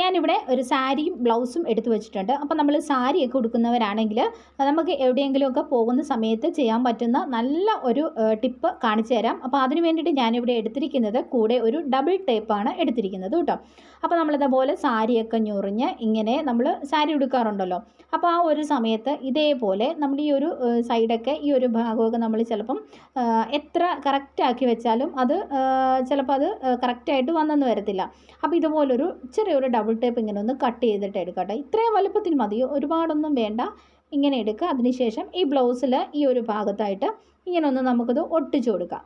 ഞാനിവിടെ ഒരു സാരിയും ബ്ലൗസും എടുത്തു വെച്ചിട്ടുണ്ട്. അപ്പോൾ നമ്മൾ സാരിയൊക്കെ ഉടുക്കുന്നവരാണെങ്കിൽ നമുക്ക് എവിടെയെങ്കിലുമൊക്കെ പോകുന്ന സമയത്ത് ചെയ്യാൻ പറ്റുന്ന നല്ല ഒരു ടിപ്പ് കാണിച്ചു തരാം. അപ്പോൾ അതിന് വേണ്ടിയിട്ട് ഞാനിവിടെ എടുത്തിരിക്കുന്നത് കൂടെ ഒരു ഡബിൾ ടേപ്പാണ് എടുത്തിരിക്കുന്നത് കേട്ടോ. അപ്പോൾ നമ്മളിതേപോലെ സാരിയൊക്കെ ഞൊറിഞ്ഞ് ഇങ്ങനെ നമ്മൾ സാരി ഉടുക്കാറുണ്ടല്ലോ. അപ്പോൾ ആ ഒരു സമയത്ത് ഇതേപോലെ നമ്മൾ ഈ ഒരു സൈഡൊക്കെ ഈ ഒരു ഭാഗമൊക്കെ നമ്മൾ ചിലപ്പം എത്ര കറക്റ്റാക്കി വെച്ചാലും അത് ചിലപ്പോൾ അത് കറക്റ്റായിട്ട് വന്നെന്ന് വരത്തില്ല. അപ്പോൾ ഇതുപോലൊരു ചെറിയൊരു ടേപ്പ് ഇങ്ങനെ ഒന്ന് കട്ട് ചെയ്തിട്ട് എടുക്കട്ടെ. ഇത്രയും വലുപ്പത്തിൽ മതി. ഒരുപാടൊന്നും വേണ്ട. ഇങ്ങനെ എടുക്കുക. അതിനുശേഷം ഈ ബ്ലൗസിൽ ഈ ഒരു ഭാഗത്തായിട്ട് ഇങ്ങനെ ഒന്ന് നമുക്കത് ഒട്ടിച്ചു കൊടുക്കാം.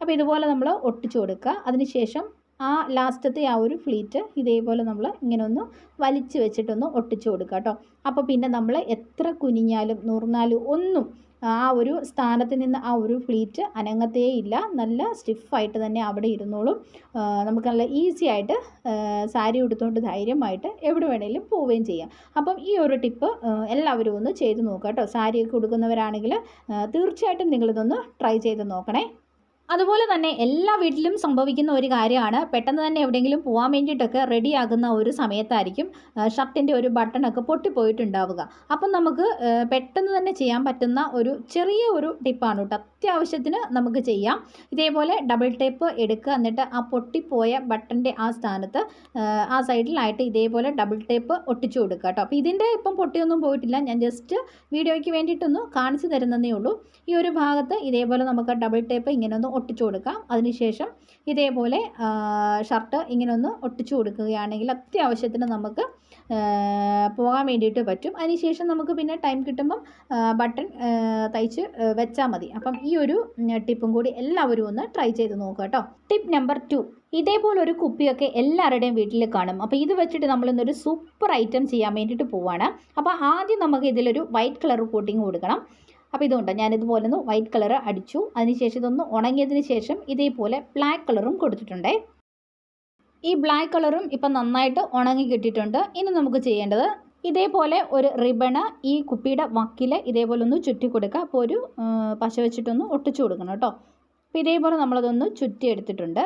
അപ്പോൾ ഇതുപോലെ നമ്മൾ ഒട്ടിച്ചു കൊടുക്കുക. അതിനുശേഷം ആ ലാസ്റ്റത്തെ ആ ഒരു ഫ്ലീറ്റ് ഇതേപോലെ നമ്മൾ ഇങ്ങനെ ഒന്ന് വലിച്ചു വെച്ചിട്ടൊന്ന് ഒട്ടിച്ചു കൊടുക്കുക കേട്ടോ. അപ്പോൾ പിന്നെ നമ്മൾ എത്ര കുനിഞ്ഞാലും നൂർന്നാലും ഒന്നും ആ ഒരു സ്ഥാനത്ത് നിന്ന് ആ ഒരു ഫ്ലീറ്റ് അനങ്ങത്തേ ഇല്ല. നല്ല സ്റ്റിഫായിട്ട് തന്നെ അവിടെ ഇരുന്നോളും. നമുക്ക് നല്ല ഈസി ആയിട്ട് സാരി ഉടുത്തുകൊണ്ട് ധൈര്യമായിട്ട് എവിടെ വേണമെങ്കിലും പോവുകയും ചെയ്യാം. അപ്പം ഈ ഒരു ടിപ്പ് എല്ലാവരും ഒന്ന് ചെയ്ത് നോക്കുക കേട്ടോ. സാരിയൊക്കെ ഉടുക്കുന്നവരാണെങ്കിൽ തീർച്ചയായിട്ടും നിങ്ങളിതൊന്ന് ട്രൈ ചെയ്ത് നോക്കണേ. അതുപോലെ തന്നെ എല്ലാ വീട്ടിലും സംഭവിക്കുന്ന ഒരു കാര്യമാണ്. പെട്ടെന്ന് തന്നെ എവിടെയെങ്കിലും പോകാൻ വേണ്ടിയിട്ടൊക്കെ റെഡിയാകുന്ന ഒരു സമയത്തായിരിക്കും ഷർട്ടിന്റെ ഒരു ബട്ടണൊക്കെ പൊട്ടിപ്പോയിട്ടുണ്ടാവുക. അപ്പം നമുക്ക് പെട്ടെന്ന് തന്നെ ചെയ്യാൻ പറ്റുന്ന ഒരു ചെറിയ ഒരു ടിപ്പാണ് കേട്ടോ. അത്യാവശ്യത്തിന് നമുക്ക് ചെയ്യാം. ഇതേപോലെ ഡബിൾ ടേപ്പ് എടുക്കുക. എന്നിട്ട് ആ പൊട്ടിപ്പോയ ബട്ടന്റെ ആ സ്ഥാനത്ത് ആ സൈഡിലായിട്ട് ഇതേപോലെ ഡബിൾ ടേപ്പ് ഒട്ടിച്ചു കൊടുക്കുക കേട്ടോ. അപ്പോൾ ഇതിന്റെ ഇപ്പം പൊട്ടിയൊന്നും പോയിട്ടില്ല. ഞാൻ ജസ്റ്റ് വീഡിയോയ്ക്ക് വേണ്ടിയിട്ടൊന്ന് കാണിച്ചു തരുന്നതേ ഉള്ളൂ. ഈ ഒരു ഭാഗത്ത് ഇതേപോലെ നമുക്ക് ഡബിൾ ടേപ്പ് ഇങ്ങനെ ഒന്ന് ഒട്ടിച്ചു കൊടുക്കാം. അതിനുശേഷം ഇതേപോലെ ഷർട്ട് ഇങ്ങനെ ഒന്ന് ഒട്ടിച്ചു കൊടുക്കുകയാണെങ്കിൽ അത്യാവശ്യത്തിന് നമുക്ക് പോകാൻ വേണ്ടിയിട്ട് പറ്റും. അതിനുശേഷം നമുക്ക് പിന്നെ ടൈം കിട്ടുമ്പം ബട്ടൺ തയ്ച്ച് വെച്ചാൽ മതി. അപ്പം ഈ ഒരു ടിപ്പും കൂടി എല്ലാവരും ഒന്ന് ട്രൈ ചെയ്ത് നോക്കുക കേട്ടോ. ടിപ്പ് നമ്പർ ടു ഇതേപോലെ ഒരു കുപ്പിയൊക്കെ എല്ലാവരുടെയും വീട്ടിൽ കാണും. അപ്പോൾ ഇത് വെച്ചിട്ട് നമ്മൾ ഇന്നൊരു സൂപ്പർ ഐറ്റം ചെയ്യാൻ വേണ്ടിയിട്ട് പോവാണ്. അപ്പോൾ ആദ്യം നമുക്ക് ഇതിലൊരു വൈറ്റ് കളർ കോട്ടിങ് കൊടുക്കണം. അപ്പോൾ ഇതുകൊണ്ട് ഞാനിതുപോലെ ഒന്ന് വൈറ്റ് കളർ അടിച്ചു. അതിനുശേഷം ഇതൊന്ന് ഉണങ്ങിയതിന് ശേഷം ഇതേപോലെ ബ്ലാക്ക് കളറും കൊടുത്തിട്ടുണ്ടേ. ഈ ബ്ലാക്ക് കളറും ഇപ്പം നന്നായിട്ട് ഉണങ്ങി കിട്ടിയിട്ടുണ്ട്. ഇനി നമുക്ക് ചെയ്യേണ്ടത് ഇതേപോലെ ഒരു റിബണ് ഈ കുപ്പിയുടെ വക്കിൽ ഇതേപോലെ ഒന്ന് ചുറ്റി കൊടുക്കുക. അപ്പോൾ ഒരു പശ വെച്ചിട്ടൊന്ന് ഒട്ടിച്ചു കൊടുക്കണം കേട്ടോ. അപ്പോൾ ഇതേപോലെ നമ്മളതൊന്ന് ചുറ്റി എടുത്തിട്ടുണ്ട്.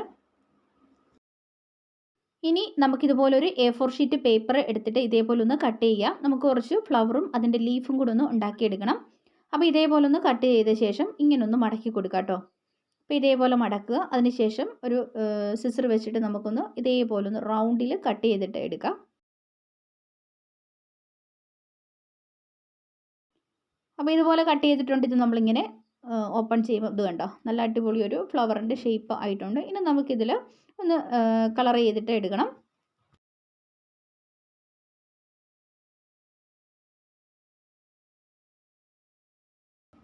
ഇനി നമുക്കിതുപോലെ ഒരു എ ഫോർ ഷീറ്റ് പേപ്പർ എടുത്തിട്ട് ഇതേപോലെ ഒന്ന് കട്ട് ചെയ്യാം നമുക്ക് കുറച്ച് ഫ്ലവറും അതിന്റെ ലീഫും കൂടെ ഒന്ന് ഉണ്ടാക്കിയെടുക്കണം. അപ്പോൾ ഇതേപോലെ ഒന്ന് കട്ട് ചെയ്ത ശേഷം ഇങ്ങനൊന്ന് മടക്കി കൊടുക്കുക കേട്ടോ അപ്പോൾ ഇതേപോലെ മടക്കുക. അതിനുശേഷം ഒരു സിസർ വെച്ചിട്ട് നമുക്കൊന്ന് ഇതേപോലെ ഒന്ന് റൗണ്ടിൽ കട്ട് ചെയ്തിട്ട് എടുക്കാം. അപ്പോൾ ഇതുപോലെ കട്ട് ചെയ്തിട്ടുണ്ട്. ഇത് നമ്മളിങ്ങനെ ഓപ്പൺ ചെയ്യുമ്പോൾ ഇത് കണ്ടോ? നല്ല അടിപൊളി ഒരു ഫ്ലവറിന്റെ ഷേപ്പ് ആയിട്ടുണ്ട്. ഇനി നമുക്കിതിൽ ഒന്ന് കളർ ചെയ്തിട്ട് എടുക്കണം.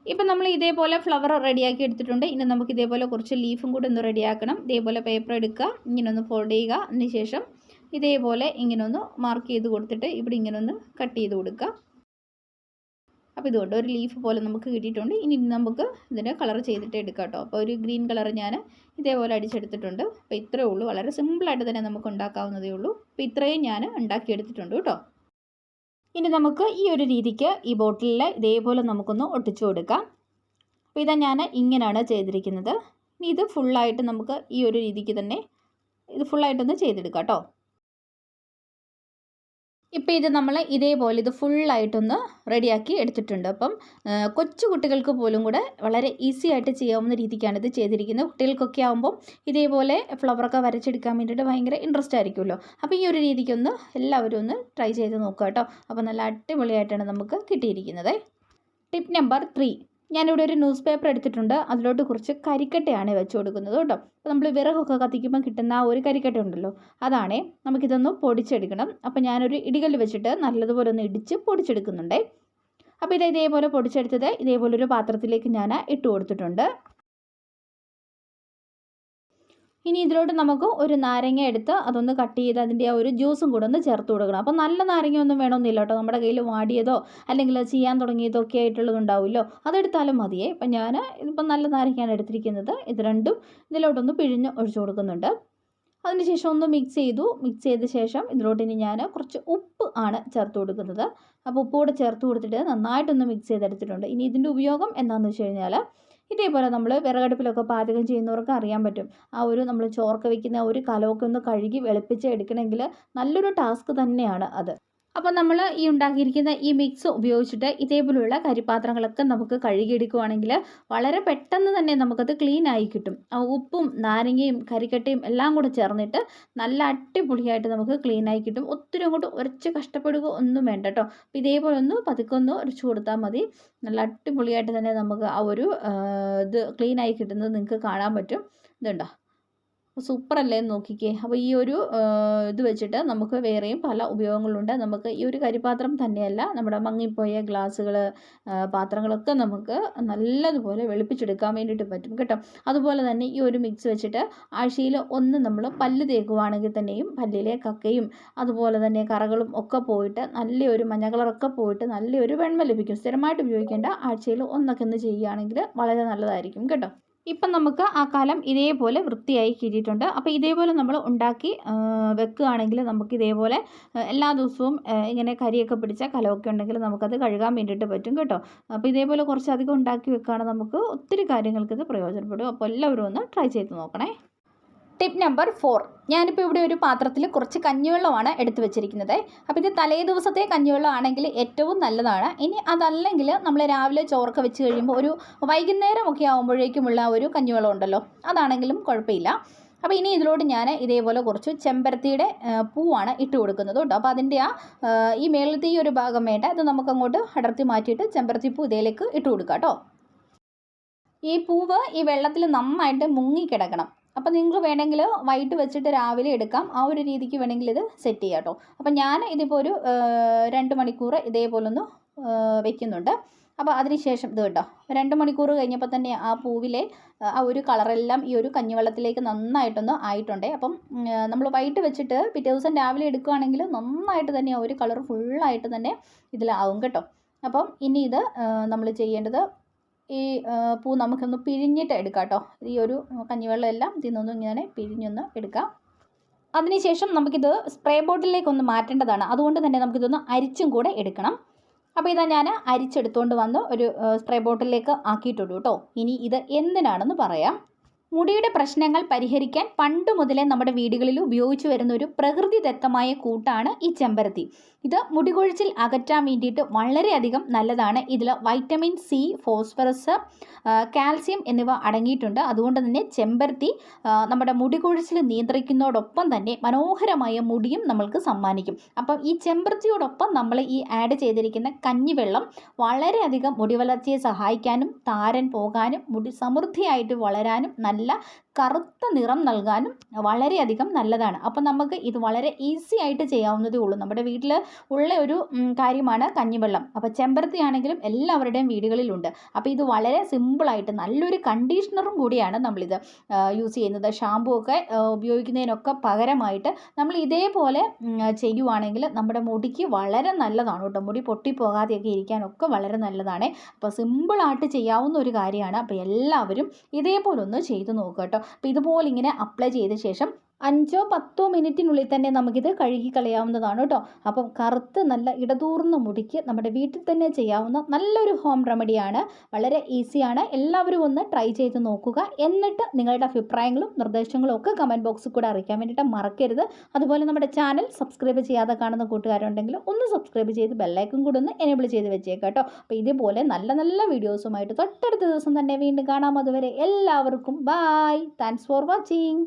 ഇപ്പം നമ്മൾ ഇതേപോലെ ഫ്ലവർ റെഡിയാക്കി എടുത്തിട്ടുണ്ട്. ഇനി നമുക്ക് ഇതേപോലെ കുറച്ച് ലീഫും കൂടെ ഒന്ന് റെഡിയാക്കണം ഇതേപോലെ പേപ്പർ എടുക്കുക ഇങ്ങനെ ഒന്ന് ഫോൾഡ് ചെയ്യുക. അതിന് ശേഷം ഇതേപോലെ ഇങ്ങനെ ഒന്ന് മാർക്ക് ചെയ്ത് കൊടുത്തിട്ട് ഇവിടെ ഇങ്ങനെ ഒന്ന് കട്ട് ചെയ്ത് കൊടുക്കുക. അപ്പോൾ ഇതുകൊണ്ട് ഒരു ലീഫ് പോലെ നമുക്ക് കിട്ടിയിട്ടുണ്ട്. ഇനി നമുക്ക് ഇതിന്റെ കളർ ചെയ്തിട്ട് എടുക്കാം കേട്ടോ. അപ്പോൾ ഒരു ഗ്രീൻ കളർ ഞാൻ ഇതേപോലെ അടിച്ചെടുത്തിട്ടുണ്ട്. അപ്പോൾ ഇത്രയേ ഉള്ളൂ. വളരെ സിമ്പിളായിട്ട് തന്നെ നമുക്ക് ഉണ്ടാക്കാവുന്നതേ ഉള്ളൂ. അപ്പോൾ ഇത്രയും ഞാൻ ഉണ്ടാക്കിയെടുത്തിട്ടുണ്ട് കേട്ടോ. ഇനി നമുക്ക് ഈ ഒരു രീതിക്ക് ഈ ബോട്ടിലിൽ ഇതേപോലെ നമുക്കൊന്ന് ഒട്ടിച്ചു കൊടുക്കാം. അപ്പോൾ ഇതാ ഞാൻ ഇങ്ങനെയാണ് ചെയ്തിരിക്കുന്നത്. ഇനി ഇത് ഫുള്ളായിട്ട് നമുക്ക് ഈ ഒരു രീതിക്ക് തന്നെ ഇത് ഫുള്ളായിട്ടൊന്ന് ചെയ്തെടുക്കാം കേട്ടോ. ഇപ്പോൾ ഇത് നമ്മൾ ഇതേപോലെ ഇത് ഫുള്ളായിട്ടൊന്ന് റെഡിയാക്കി എടുത്തിട്ടുണ്ട്. അപ്പം കൊച്ചു കുട്ടികൾക്ക് പോലും കൂടെ വളരെ ഈസി ആയിട്ട് ചെയ്യാവുന്ന രീതിക്കാണ് ഇത് ചെയ്തിരിക്കുന്നത്. കുട്ടികൾക്കൊക്കെ ആകുമ്പോൾ ഇതേപോലെ ഫ്ലവറൊക്കെ വരച്ചെടുക്കാൻ വേണ്ടിയിട്ട് ഭയങ്കര ഇൻട്രസ്റ്റ് ആയിരിക്കുമല്ലോ. അപ്പോൾ ഈ ഒരു രീതിക്കൊന്ന് എല്ലാവരും ഒന്ന് ട്രൈ ചെയ്ത് നോക്കുക കേട്ടോ. അപ്പോൾ നല്ല അടിപൊളിയായിട്ടാണ് നമുക്ക് കിട്ടിയിരിക്കുന്നത്. ടിപ്പ് നമ്പർ ത്രീ ഞാനിവിടെ ഒരു ന്യൂസ് പേപ്പർ എടുത്തിട്ടുണ്ട്. അതിലോട്ട് കുറച്ച് കരിക്കട്ടയാണ് വെച്ച് കൊടുക്കുന്നത് കേട്ടോ. അപ്പോൾ നമ്മൾ വിറകൊക്കെ കത്തിക്കുമ്പോൾ കിട്ടുന്ന ആ ഒരു കരിക്കട്ട ഉണ്ടല്ലോ അതാണേ. നമുക്കിതൊന്ന് പൊടിച്ചെടുക്കണം. അപ്പോൾ ഞാനൊരു ഇടികല്ല് വെച്ചിട്ട് നല്ലതുപോലെ ഒന്ന് ഇടിച്ച് പൊടിച്ചെടുക്കുന്നുണ്ടേ. അപ്പോൾ ഇത് ഇതേപോലെ പൊടിച്ചെടുത്തത്. ഇതേപോലെ ഒരു പാത്രത്തിലേക്ക് ഞാൻ ഇട്ട് കൊടുത്തിട്ടുണ്ട്. ഇനി ഇതിലോട്ട് നമുക്ക് ഒരു നാരങ്ങ എടുത്ത് അതൊന്ന് കട്ട് ചെയ്ത് അതിന്റെ ആ ഒരു ജ്യൂസും കൂടെ ഒന്ന് ചേർത്ത് കൊടുക്കണം. അപ്പോൾ നല്ല നാരങ്ങ ഒന്നും വേണമെന്നില്ല കേട്ടോ. നമ്മുടെ കയ്യിൽ വാടിയതോ അല്ലെങ്കിൽ ചെയ്യാൻ തുടങ്ങിയതോ ഒക്കെ ആയിട്ടുള്ളതുണ്ടാവുമല്ലോ. അതെടുത്താലും മതിയേ. ഇപ്പം ഞാൻ ഇപ്പം നല്ല നാരങ്ങയാണ് എടുത്തിരിക്കുന്നത്. ഇത് രണ്ടും ഇതിലോട്ടൊന്ന് പിഴിഞ്ഞ് ഒഴിച്ചു കൊടുക്കുന്നുണ്ട്. അതിനുശേഷം ഒന്ന് മിക്സ് ചെയ്തു. മിക്സ് ചെയ്ത ശേഷം ഇതിലോട്ട് ഇനി ഞാൻ കുറച്ച് ഉപ്പ് ആണ് ചേർത്ത് കൊടുക്കുന്നത്. അപ്പോൾ ഉപ്പ് കൂടെ ചേർത്ത് കൊടുത്തിട്ട് നന്നായിട്ടൊന്ന് മിക്സ് ചെയ്തെടുത്തിട്ടുണ്ട്. ഇനി ഇതിന്റെ ഉപയോഗം എന്താണെന്ന് വെച്ച് കഴിഞ്ഞാൽ ഇതേപോലെ നമ്മൾ വിറകടുപ്പിലൊക്കെ പാചകം ചെയ്യുന്നവർക്ക് അറിയാൻ പറ്റും. ആ ഒരു നമ്മൾ ചോർക്ക വയ്ക്കുന്ന ഒരു കലമൊക്കെ ഒന്ന് കഴുകി വെളുപ്പിച്ച് എടുക്കണമെങ്കിൽ നല്ലൊരു ടാസ്ക് തന്നെയാണ് അത്. അപ്പോൾ നമ്മൾ ഈ ഉണ്ടാക്കിയിരിക്കുന്ന ഈ മിക്സ് ഉപയോഗിച്ചിട്ട് ഇതേപോലെയുള്ള കരിപാത്രങ്ങളൊക്കെ നമുക്ക് കഴുകിയെടുക്കുവാണെങ്കിൽ വളരെ പെട്ടെന്ന് തന്നെ നമുക്കത് ക്ലീൻ ആയി കിട്ടും. ഉപ്പും നാരങ്ങയും കരിക്കട്ടയും എല്ലാം കൂടെ ചേർന്നിട്ട് നല്ല അടിപൊളിയായിട്ട് നമുക്ക് ക്ലീൻ ആയി കിട്ടും. ഒത്തിരി അങ്ങോട്ട് ഉരച്ച് കഷ്ടപ്പെടുക ഒന്നും വേണ്ട കേട്ടോ അപ്പോൾ ഇതേപോലെ ഒന്ന് പതുക്കെ ഒന്ന് ഉരച്ച് കൊടുത്താൽ മതി. നല്ല അടിപൊളിയായിട്ട് തന്നെ നമുക്ക് ആ ഒരു ഇത് ക്ലീൻ ആയി കിട്ടുന്നത് നിങ്ങൾക്ക് കാണാൻ പറ്റും. ഇതുണ്ടോ? സൂപ്പറല്ലേ എന്ന് നോക്കിക്കേ. അപ്പോൾ ഈ ഒരു ഇത് വെച്ചിട്ട് നമുക്ക് വേറെയും പല ഉപയോഗങ്ങളുണ്ട്. നമുക്ക് ഈ ഒരു കരിപ്പാത്രം തന്നെയല്ല നമ്മുടെ മങ്ങിപ്പോയ ഗ്ലാസ്സുകൾ പാത്രങ്ങളൊക്കെ നമുക്ക് നല്ലതുപോലെ വെളുപ്പിച്ചെടുക്കാൻ വേണ്ടിയിട്ട് പറ്റും കേട്ടോ. അതുപോലെ തന്നെ ഈ ഒരു മിക്സ് വെച്ചിട്ട് ആഴ്ചയിൽ ഒന്ന് നമ്മൾ പല്ല് തേക്കുവാണെങ്കിൽ തന്നെയും പല്ലിലെ കക്കയും അതുപോലെ തന്നെ കറകളും ഒക്കെ പോയിട്ട് നല്ലൊരു മഞ്ഞ കളറൊക്കെ പോയിട്ട് നല്ലൊരു വെണ്മ ലഭിക്കും. സ്ഥിരമായിട്ട് ഉപയോഗിക്കേണ്ട ആഴ്ചയിൽ ഒന്നൊക്കെ ഒന്ന് ചെയ്യുകയാണെങ്കിൽ വളരെ നല്ലതായിരിക്കും കേട്ടോ. ഇപ്പം നമുക്ക് ആ കാലം ഇതേപോലെ വൃത്തിയായി കിട്ടിയിട്ടുണ്ട് അപ്പോൾ ഇതേപോലെ നമ്മൾ ഉണ്ടാക്കി വെക്കുകയാണെങ്കിൽ നമുക്ക് ഇതേപോലെ എല്ലാ ദിവസവും ഇങ്ങനെ കരിയൊക്കെ പിടിച്ച കലമൊക്കെ ഉണ്ടെങ്കിൽ നമുക്കത് കഴുകാൻ വേണ്ടിയിട്ട് പറ്റും കേട്ടോ. അപ്പോൾ ഇതേപോലെ കുറച്ചധികം ഉണ്ടാക്കി വെക്കുകയാണെങ്കിൽ നമുക്ക് ഒത്തിരി കാര്യങ്ങൾക്ക് ഇത് പ്രയോജനപ്പെടും. അപ്പോൾ എല്ലാവരും ഒന്ന് ട്രൈ ചെയ്ത് നോക്കണേ. ടിപ്പ് നമ്പർ ഫോർ ഞാനിപ്പോൾ ഇവിടെ ഒരു പാത്രത്തിൽ കുറച്ച് കഞ്ഞിവെള്ളമാണ് എടുത്തു വെച്ചിരിക്കുന്നത്. അപ്പോൾ ഇത് തലേ ദിവസത്തെ കഞ്ഞിവെള്ളമാണെങ്കിൽ ഏറ്റവും നല്ലതാണ്. ഇനി അതല്ലെങ്കിൽ നമ്മൾ രാവിലെ ചോറൊക്കെ വെച്ച് കഴിയുമ്പോൾ ഒരു വൈകുന്നേരമൊക്കെ ആകുമ്പോഴേക്കുമുള്ള ഒരു കഞ്ഞിവെള്ളം ഉണ്ടല്ലോ അതാണെങ്കിലും കുഴപ്പമില്ല. അപ്പോൾ ഇനി ഇതിലോട്ട് ഞാൻ ഇതേപോലെ കുറച്ച് ചെമ്പരത്തിയുടെ പൂവാണ് ഇട്ട് കൊടുക്കുന്നത് കേട്ടോ. അപ്പോൾ അതിന്റെ ആ ഈ മേളത്തെ ഈ ഒരു ഭാഗം വേണ്ട. ഇത് നമുക്കങ്ങോട്ട് അടർത്തി മാറ്റിയിട്ട് ചെമ്പരത്തി പൂ ഇതിലേക്ക് ഇട്ട് കൊടുക്കാം കേട്ടോ. ഈ പൂവ് ഈ വെള്ളത്തിൽ നന്നായിട്ട് മുങ്ങിക്കിടക്കണം അപ്പോൾ നിങ്ങൾ വേണമെങ്കിൽ വൈകിട്ട് വെച്ചിട്ട് രാവിലെ എടുക്കാം. ആ ഒരു രീതിക്ക് വേണമെങ്കിൽ ഇത് സെറ്റ് ചെയ്യാം കേട്ടോ. അപ്പോൾ ഞാൻ ഇതിപ്പോൾ ഒരു രണ്ട് മണിക്കൂർ ഇതേപോലെ ഒന്ന് വെക്കുന്നുണ്ട്. അപ്പോൾ അതിനുശേഷം ഇത് കേട്ടോ രണ്ട് മണിക്കൂർ കഴിഞ്ഞപ്പോൾ തന്നെ ആ പൂവിലെ ആ ഒരു കളറെല്ലാം ഈ ഒരു കഞ്ഞിവെള്ളത്തിലേക്ക് നന്നായിട്ടൊന്ന് ആയിട്ടുണ്ട്. അപ്പം നമ്മൾ വൈകിട്ട് വെച്ചിട്ട് പിറ്റേ ദിവസം രാവിലെ എടുക്കുകയാണെങ്കിൽ നന്നായിട്ട് തന്നെ ആ ഒരു കളർ ഫുള്ളായിട്ട് തന്നെ ഇതിലാവും കേട്ടോ. അപ്പം ഇനി ഇത് നമ്മൾ ചെയ്യേണ്ടത് ഈ പൂ നമുക്കൊന്ന് പിഴിഞ്ഞിട്ട് എടുക്കാം കേട്ടോ ഈ ഒരു കഞ്ഞിവെള്ളം എല്ലാം ഇതിൽ നിന്നൊന്നും ഇങ്ങനെ പിഴിഞ്ഞൊന്ന് എടുക്കാം. അതിനുശേഷം നമുക്കിത് സ്പ്രേ ബോട്ടിലേക്കൊന്ന് മാറ്റേണ്ടതാണ്. അതുകൊണ്ട് തന്നെ നമുക്കിതൊന്ന് അരിച്ചും കൂടെ എടുക്കണം. അപ്പോൾ ഇതാ ഞാൻ അരിച്ചെടുത്തുകൊണ്ട് വന്ന് ഒരു സ്പ്രേ ബോട്ടിലേക്ക് ആക്കിയിട്ടുണ്ട് കേട്ടോ. ഇനി ഇത് എന്തിനാണെന്ന് പറയാം. മുടിയുടെ പ്രശ്നങ്ങൾ പരിഹരിക്കാൻ പണ്ട് മുതലേ നമ്മുടെ വീടുകളിൽ ഉപയോഗിച്ചു വരുന്ന ഒരു പ്രകൃതിദത്തമായ കൂട്ടാണ് ഈ ചെമ്പരത്തി. ഇത് മുടികൊഴിച്ചിൽ അകറ്റാൻ വേണ്ടിയിട്ട് വളരെയധികം നല്ലതാണ്. ഇതിൽ വൈറ്റമിൻ സി ഫോസ്ഫറസ് കാൽസ്യം എന്നിവ അടങ്ങിയിട്ടുണ്ട്. അതുകൊണ്ട് തന്നെ ചെമ്പരത്തി നമ്മുടെ മുടികൊഴിച്ചിൽ നിയന്ത്രിക്കുന്നതോടൊപ്പം തന്നെ മനോഹരമായ മുടിയും നമ്മൾക്ക് സമ്മാനിക്കും. അപ്പം ഈ ചെമ്പരത്തിയോടൊപ്പം നമ്മൾ ഈ ആഡ് ചെയ്തിരിക്കുന്ന കഞ്ഞിവെള്ളം വളരെയധികം മുടി വളർച്ചയെ സഹായിക്കാനും താരൻ പോകാനും മുടി സമൃദ്ധിയായിട്ട് വളരാനും നല്ല ¡Hola! കറുത്ത നിറം നൽകാനും വളരെയധികം നല്ലതാണ്. അപ്പം നമുക്ക് ഇത് വളരെ ഈസി ആയിട്ട് ചെയ്യാവുന്നതേ ഉള്ളൂ. നമ്മുടെ വീട്ടിൽ ഉള്ള ഒരു കാര്യമാണ് കഞ്ഞിവെള്ളം. അപ്പോൾ ചെമ്പരത്തി ആണെങ്കിലും എല്ലാവരുടെയും വീടുകളിലുണ്ട്. അപ്പോൾ ഇത് വളരെ സിമ്പിളായിട്ട് നല്ലൊരു കണ്ടീഷണറും കൂടിയാണ് നമ്മളിത് യൂസ് ചെയ്യുന്നത്. ഷാമ്പു ഒക്കെ ഉപയോഗിക്കുന്നതിനൊക്കെ പകരമായിട്ട് നമ്മൾ ഇതേപോലെ ചെയ്യുവാണെങ്കിൽ നമ്മുടെ മുടിക്ക് വളരെ നല്ലതാണ് കേട്ടോ. മുടി പൊട്ടിപ്പോകാതെയൊക്കെ ഇരിക്കാനൊക്കെ വളരെ നല്ലതാണ്. അപ്പോൾ സിമ്പിളായിട്ട് ചെയ്യാവുന്ന ഒരു കാര്യമാണ്. അപ്പോൾ എല്ലാവരും ഇതേപോലെ ഒന്ന് ചെയ്തു നോക്കുക അപ്പോൾ ഇതുപോലെ ഇങ്ങനെ അപ്ലൈ ചെയ്ത ശേഷം അഞ്ചോ പത്തോ മിനിറ്റിനുള്ളിൽ തന്നെ നമുക്കിത് കഴുകി കളയാവുന്നതാണ് കേട്ടോ. അപ്പം കറുത്ത് നല്ല ഇടതൂർന്ന മുടിക്ക് നമ്മുടെ വീട്ടിൽ തന്നെ ചെയ്യാവുന്ന നല്ലൊരു ഹോം റെമഡിയാണ് വളരെ ഈസിയാണ് എല്ലാവരും ഒന്ന് ട്രൈ ചെയ്ത് നോക്കുക. എന്നിട്ട് നിങ്ങളുടെ അഭിപ്രായങ്ങളും നിർദ്ദേശങ്ങളും ഒക്കെ കമന്റ് ബോക്സിൽ കൂടെ അറിയിക്കാൻ വേണ്ടിയിട്ട് മറക്കരുത്. അതുപോലെ നമ്മുടെ ചാനൽ സബ്സ്ക്രൈബ് ചെയ്യാതെ കാണുന്ന കൂട്ടുകാരുണ്ടെങ്കിൽ ഒന്ന് സബ്സ്ക്രൈബ് ചെയ്ത് ബെല്ലൈക്കും കൂടെ ഒന്ന് എനേബിൾ ചെയ്ത് വെച്ചേക്കാം കേട്ടോ. അപ്പോൾ ഇതുപോലെ നല്ല നല്ല വീഡിയോസുമായിട്ട് തൊട്ടടുത്ത ദിവസം തന്നെ വീണ്ടും കാണാം. അതുവരെ എല്ലാവർക്കും ബായ് താങ്ക്സ് ഫോർ വാച്ചിങ്